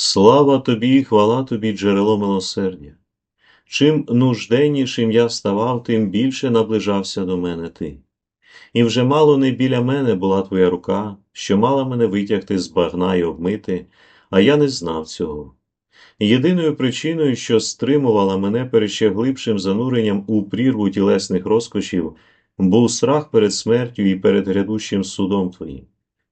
Слава тобі, хвала тобі, джерело милосердя. Чим нужденнішим я ставав, тим більше наближався до мене ти. І вже мало не біля мене була твоя рука, що мала мене витягти з багна й обмити, а я не знав цього. Єдиною причиною, що стримувала мене перед ще глибшим зануренням у прірву тілесних розкошів, був страх перед смертю і перед грядущим судом твоїм.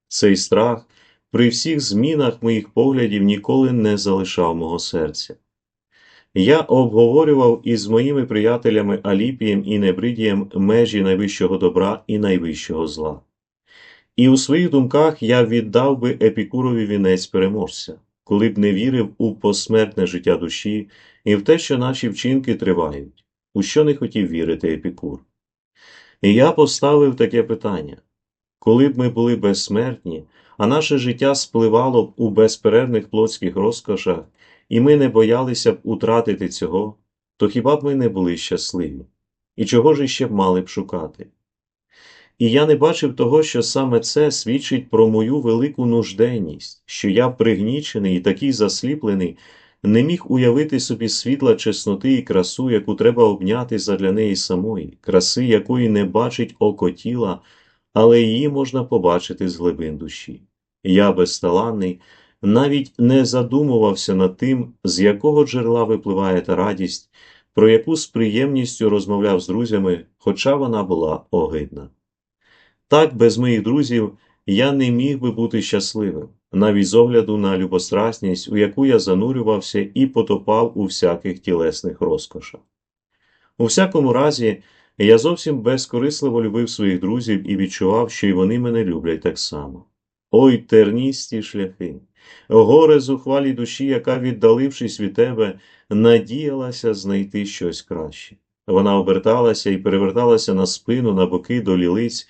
Цей страх при всіх змінах моїх поглядів ніколи не залишав мого серця. Я обговорював із моїми приятелями Аліпієм і Небридієм межі найвищого добра і найвищого зла. І у своїх думках я віддав би епікурові вінець переможця, коли б не вірив у посмертне життя душі і в те, що наші вчинки тривають, у що не хотів вірити епікур. І я поставив таке питання коли б ми були безсмертні, а наше життя спливало б у безперервних плотських розкошах, і ми не боялися б утратити цього, то хіба б ми не були щасливі? І чого ж іще б мали б шукати? І я не бачив того, що саме це свідчить про мою велику нужденність, що я пригнічений і такий засліплений, не міг уявити собі світла чесноти і красу, яку треба обняти задля неї самої, краси, якої не бачить око тіла, але її можна побачити з глибин душі. Я безталанний, навіть не задумувався над тим, з якого джерела випливає та радість, про яку з приємністю розмовляв з друзями, хоча вона була огидна. Так, без моїх друзів я не міг би бути щасливим, навіть з огляду на любострасність, у яку я занурювався і потопав у всяких тілесних розкошах. У всякому разі, я зовсім безкорисливо любив своїх друзів і відчував, що й вони мене люблять так само. Ой, терністі шляхи, горе зухвалій душі, яка, віддалившись від тебе, надіялася знайти щось краще. Вона оберталася і переверталася на спину, на боки до лілиць,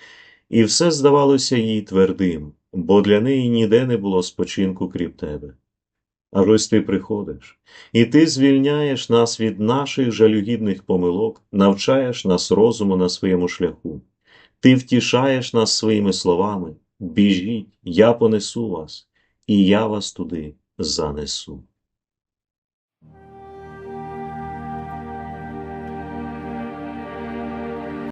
і все здавалося їй твердим, бо для неї ніде не було спочинку крім тебе. А ось ти приходиш, і ти звільняєш нас від наших жалюгідних помилок, навчаєш нас розуму на своєму шляху. Ти втішаєш нас своїми словами. Біжіть, я понесу вас, і я вас туди занесу.